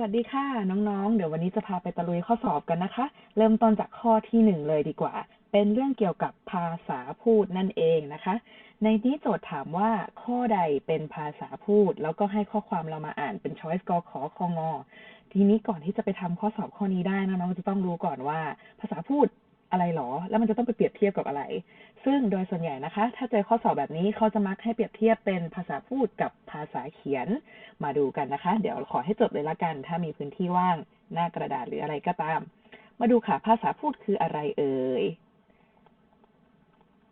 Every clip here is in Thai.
วัสดีค่ะ น้องๆ เดี๋ยววันนี้จะพาไปตะลุยข้อสอบกันนะคะ เริ่มต้นจากข้อที่หนึ่งเลยดีกว่า เป็นเรื่องเกี่ยวกับภาษาพูดนั่นเองนะคะ ในนี้โจทย์ถามว่าข้อใดเป็นภาษาพูด แล้วก็ให้ข้อความเรามาอ่านเป็น choice กอขอคองอทีนี้ก่อนที่จะไปทำข้อสอบข้อนี้ได้นะน้องๆจะต้องรู้ก่อนว่า ภาษาพูด อะไรหรอ แล้วมันจะต้องไปเปรียบเทียบกับอะไร ซึ่งโดยส่วนใหญ่นะคะ ถ้าเจอข้อสอบแบบนี้เขาจะมักให้เปรียบเทียบเป็นภาษาพูดกับภาษาเขียนมาดูกันนะคะ เดี๋ยวขอให้จดเลยละกัน ถ้ามีพื้นที่ว่างหน้ากระดาษหรืออะไรก็ตาม มาดูค่ะ ภาษาพูดคืออะไรเอ่ย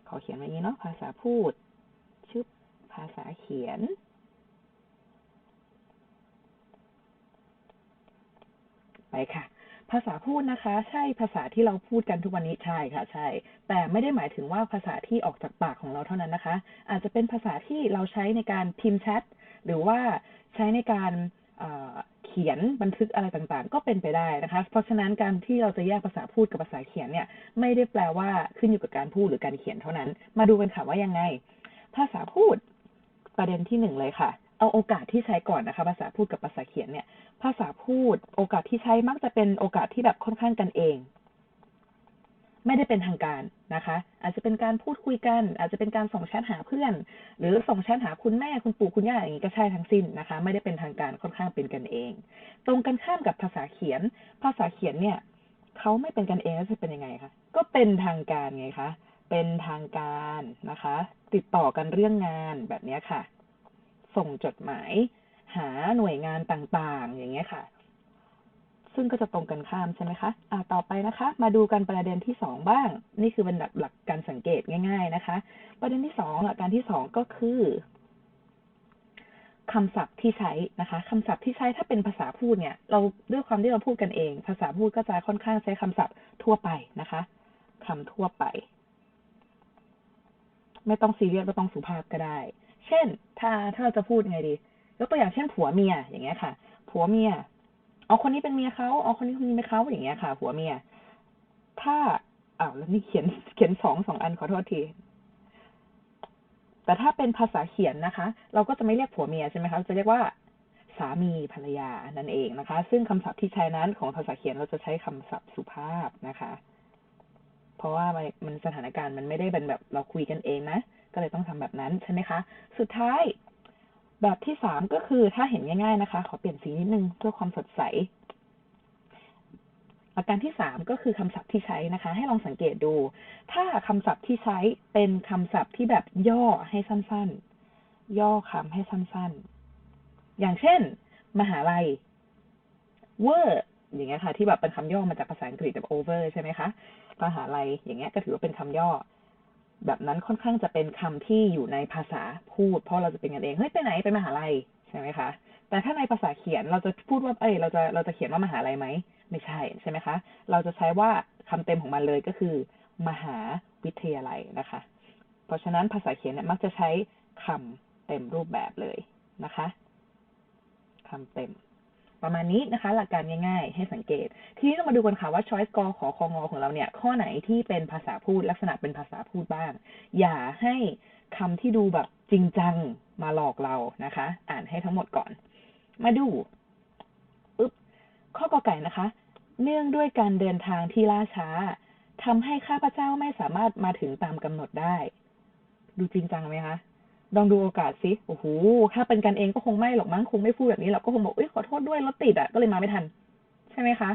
ขอเขียนไว้นี้เนาะภาษาพูดชึบภาษาเขียนไปค่ะ ภาษาพูดนะคะ ใช่ภาษาที่เราพูดกันทุกวันนี้ใช่ค่ะ ใช่ แต่ไม่ได้หมายถึงว่าภาษาที่ออกจากปากของเราเท่านั้นนะคะ อาจจะเป็นภาษาที่เราใช้ในการพิมพ์แชทหรือว่าใช้ในการเขียนบันทึกอะไรต่างๆ ก็เป็นไปได้นะคะ เพราะฉะนั้นการที่เราจะแยกภาษาพูดกับภาษาเขียนเนี่ย ไม่ได้แปลว่าขึ้นอยู่กับการพูดหรือการเขียนเท่านั้น มาดูกันค่ะว่ายังไง ภาษาพูดประเด็นที่หนึ่งเลยค่ะ เอาโอกาสที่ใช้ก่อนนะคะ ภาษาพูดกับภาษาเขียนเนี่ย ภาษาพูด โอกาสที่ใช้มักจะเป็นโอกาสที่แบบค่อนข้างกันเอง ไม่ได้เป็นทางการนะคะ อาจจะเป็นการพูดคุยกัน อาจจะเป็นการส่งแชทหาเพื่อน หรือส่งแชทหาคุณแม่คุณปู่คุณย่าอย่างนี้ก็ใช่ทั้งสิ้นนะคะ ไม่ได้เป็นทางการค่อนข้างเป็นกันเอง ตรงกันข้ามกับภาษาเขียน ภาษาเขียนเนี่ยเขาไม่เป็นกันเองแล้วจะเป็นยังไงคะก็เป็นทางการไงคะเป็นทางการนะคะ ติดต่อกันเรื่องงานแบบนี้ค่ะ ส่งจดหมาย หาหน่วยงานต่างๆ อย่างเงี้ยค่ะ ซึ่งก็จะตรงกันข้ามใช่ไหมคะอ่าต่อไปนะคะ มาดูกันประเด็นที่สองบ้าง นี่คือเป็นหลักหลักการสังเกตง่าย ๆนะคะ ประเด็นที่สองหลักการที่สองก็คือคำศัพท์ที่ใช้นะคะคำศัพท์ที่ใช้ถ้าเป็นภาษาพูดเนี่ย เราด้วยความที่เราพูดกันเอง ภาษาพูดก็จะค่อนข้างใช้คำศัพท์ทั่วไปนะคะคำทั่วไป ไม่ต้องซีเรียสไม่ต้องสุภาพก็ได้ เช่น ถ้าถ้าเราจะพูดยังไงดี ยกตัวอย่างเช่นผัวเมียอย่างเงี้ยค่ะ ผัวเมีย เอาคนนี้เป็นเมียเขาเอาคนนี้คนนี้เป็นเขาอย่างเงี้ยค่ะหัวเมีย ถ้าอ้าวแล้วนี่เขียนเขียนสองสองอันขอโทษทีแต่ถ้าเป็นภาษาเขียนนะคะ เราก็จะไม่เรียกผัวเมียใช่ไหมคะจะเรียกว่าสามีภรรยานั่นเองนะคะ ซึ่งคำศัพท์ที่ใช้นั้นของภาษาเขียนเราจะใช้คำศัพท์สุภาพนะคะ เพราะว่ามันสถานการณ์มันไม่ได้เป็นแบบเราคุยกันเองนะ ก็เลยต้องทำแบบนั้นใช่ไหมคะ สุดท้ายแบบที่สามก็คือถ้าเห็นง่าย ๆนะคะ ขอเปลี่ยนสีนิดนึงเพื่อความสดใสหลักการที่สามก็คือคำศัพท์ที่ใช้นะคะ ให้ลองสังเกตดู ถ้าคำศัพท์ที่ใช้เป็นคำศัพท์ที่แบบย่อให้สั้นๆ ย่อคำให้สั้นๆ อย่างเช่น มหาลัย were อย่างเงี้ยค่ะ ที่แบบเป็นคำย่อมาจากภาษาอังกฤษแบบ over ใช่ไหมคะมหาลัยอย่างเงี้ยก็ถือว่าเป็นคำย่อ แบบนั้นค่อนข้างจะเป็นคำที่อยู่ในภาษาพูด เพราะเราจะเป็นกันเองเฮ้ยไปไหนไปมหาลัยใช่ไหมคะ แต่ถ้าในภาษาเขียนเราจะพูดว่าเอ้ยเราจะเราจะเขียนว่ามหาลัยไหมไม่ใช่ใช่ไหมคะ เราจะใช้ว่าคำเต็มของมันเลยก็คือ มหาวิทยาลัยนะคะ เพราะฉะนั้นภาษาเขียนเนี่ยมักจะใช้คำเต็มรูปแบบเลยนะคะคำเต็ม ประมาณนี้นะคะ หลักการง่ายๆ ให้สังเกต ทีนี้เรามาดูกันค่ะว่า choice กอขอคองอของเราเนี่ย ข้อไหนที่เป็นภาษาพูดลักษณะเป็นภาษาพูดบ้าง อย่าให้คำที่ดูแบบจริงจังมาหลอกเรานะคะ อ่านให้ทั้งหมดก่อน มาดูปึ๊บข้อกอไก่นะคะ เนื่องด้วยการเดินทางที่ล่าช้าทำให้ข้าพเจ้าไม่สามารถมาถึงตามกำหนดได้ ดูจริงจังไหมคะ ลองดูโอกาสสิโอ้โหถ้าเป็นกันเองก็คงไม่หรอกมั้งคงไม่พูดแบบนี้เราก็คงบอกเอ้ยขอโทษด้วยรถติดอะก็เลยมาไม่ทัน ใช่ไหมคะ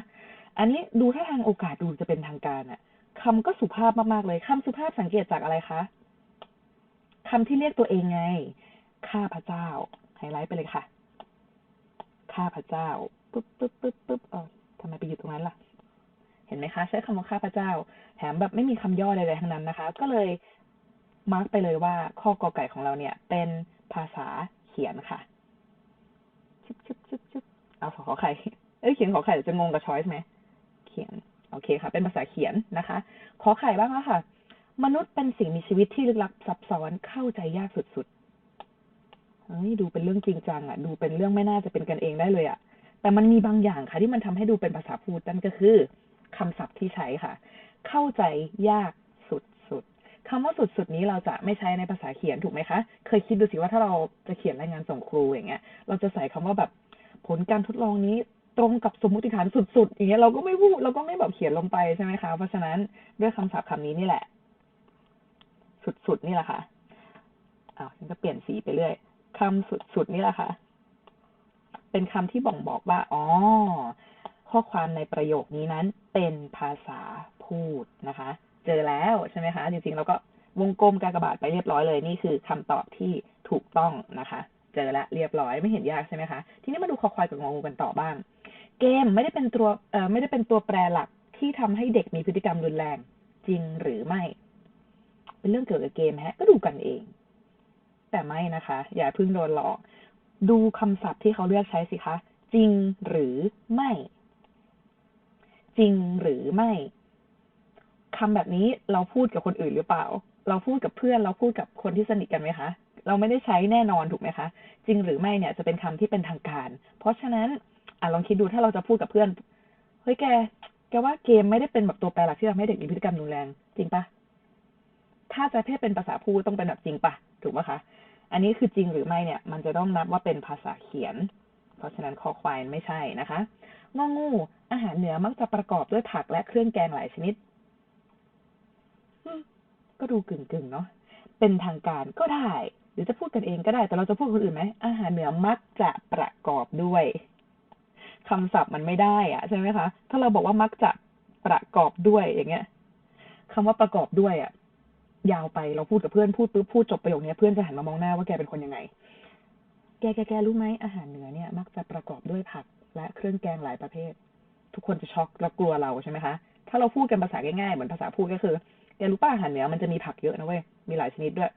อันนี้ดูถ้าทางโอกาสดูจะเป็นทางการอะคำก็สุภาพมากๆเลยคำสุภาพสังเกตจากอะไรคะคำที่เรียกตัวเองไง ข้าพระเจ้าไฮไลท์ไปเลยค่ะ ข้าพระเจ้าปึ๊บปึ๊บปึ๊บปึ๊บเออทำไมไปอยู่ตรงนั้นล่ะ เห็นไหมคะ ใช้คำว่าข้าพระเจ้า แถมแบบไม่มีคำย่อใดๆทั้งนั้นนะคะ ก็เลย มาร์กไปเลยว่าข้อกอไก่ของเราเนี่ย เป็นภาษาเขียนค่ะชุบชุบชุบชุบเอาขอไข่ เอ้ยเขียนขอไข่จะงงกับช้อยส์ไหมเขียน โอเคค่ะ เป็นภาษาเขียนนะคะ ขอไข่บ้างแล้วค่ะ มนุษย์เป็นสิ่งมีชีวิตที่ลึกลับซับซ้อนเข้าใจยากสุดๆเฮ้ยดูเป็นเรื่องจริงจังอะ ดูเป็นเรื่องไม่น่าจะเป็นกันเองได้เลยอะ แต่มันมีบางอย่างค่ะ ที่มันทำให้ดูเป็นภาษาพูดนั่นก็คือคำศัพท์ที่ใช้ค่ะ เข้าใจยาก คำว่าสุดๆนี้เราจะไม่ใช้ในภาษาเขียนถูกไหมคะ เคยคิดดูสิว่าถ้าเราจะเขียนรายงานส่งครูอย่างเงี้ย เราจะใส่คำว่าแบบผลการทดลองนี้ตรงกับสมมติฐานสุดๆอย่างเงี้ยเราก็ไม่พูดเราก็ไม่แบบเขียนลงไปใช่ไหมคะ เพราะฉะนั้นด้วยคำศัพท์คำนี้นี่แหละ สุดๆนี่แหละค่ะอ้าวฉันก็เปลี่ยนสีไปเรื่อยคำสุดๆนี่แหละค่ะ เป็นคำที่บ่งบอกว่าอ๋อข้อความในประโยคนี้นั้นเป็นภาษาพูดนะคะ เจอแล้วใช่ไหมคะ จริงๆ เราก็วงกลมกากบาทไปเรียบร้อยเลย นี่คือคำตอบที่ถูกต้องนะคะ เจอแล้วเรียบร้อยไม่เห็นยากใช่ไหมคะ ทีนี้มาดูคอควายกับงองูกันต่อบ้าง เกมไม่ได้เป็นตัวเอ่อไม่ได้เป็นตัวแปรหลักที่ทำให้เด็กมีพฤติกรรมรุนแรง จริงหรือไม่ เป็นเรื่องเกี่ยวกับเกมฮะ ก็ดูกันเอง แต่ไม่นะคะ อย่าเพิ่งโดนหลอก ดูคำศัพท์ที่เขาเลือกใช้สิคะ จริงหรือไม่ จริงหรือไม่ คำแบบนี้เราพูดกับคนอื่นหรือเปล่า เราพูดกับเพื่อนเราพูดกับคนที่สนิทกันไหมคะ เราไม่ได้ใช้แน่นอนถูกไหมคะ จริงหรือไม่เนี่ยจะเป็นคำที่เป็นทางการ เพราะฉะนั้นอะลองคิดดูถ้าเราจะพูดกับเพื่อนเฮ้ยแกแกว่าเกมไม่ได้เป็นแบบตัวแปรหลักที่ทำให้เด็กมีพฤติกรรมรุนแรงจริงปะถ้าจะให้เป็นภาษาพูดต้องเป็นแบบจริงปะถูกไหมคะ อันนี้คือจริงหรือไม่เนี่ย มันจะต้องนับว่าเป็นภาษาเขียน เพราะฉะนั้นคอควายไม่ใช่นะคะงองูอาหารเหนือมักจะประกอบด้วยผักและเครื่องแกงหลายชนิด ก็ดูกึ่งๆเนาะเป็นทางการก็ได้ หรือจะพูดกันเองก็ได้ แต่เราจะพูดคนอื่นไหมอาหารเหนือมักจะประกอบด้วยคำศัพท์มันไม่ได้อะใช่ไหมคะถ้าเราบอกว่ามักจะประกอบด้วยอย่างเงี้ยคำว่าประกอบด้วยอะยาวไปเราพูดกับเพื่อนพูดปุ๊บพูดจบประโยคนี้เพื่อนจะหันมามองหน้าว่าแกเป็นคนยังไง แกแกแกรู้ไหมอาหารเหนือเนี่ย มักจะประกอบด้วยผักและเครื่องแกงหลายประเภท ทุกคนจะช็อกและกลัวเราใช่ไหมคะ ถ้าเราพูดกันภาษาง่ายๆเหมือนภาษาพูดก็คือ แกรู้ป่ะอาหารเหนือมันจะมีผักเยอะนะเว้ย มีหลายชนิดด้วย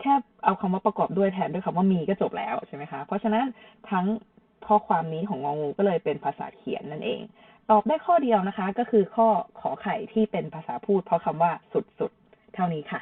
แค่เอาคำว่าประกอบด้วยแทนด้วยคำว่ามีก็จบแล้วใช่ไหมคะ เพราะฉะนั้นทั้งข้อความนี้ของงองูก็เลยเป็นภาษาเขียนนั่นเอง ตอบได้ข้อเดียวนะคะ ก็คือข้อขอไข่ที่เป็นภาษาพูด เพราะคำว่าสุดๆ เท่านี้ค่ะ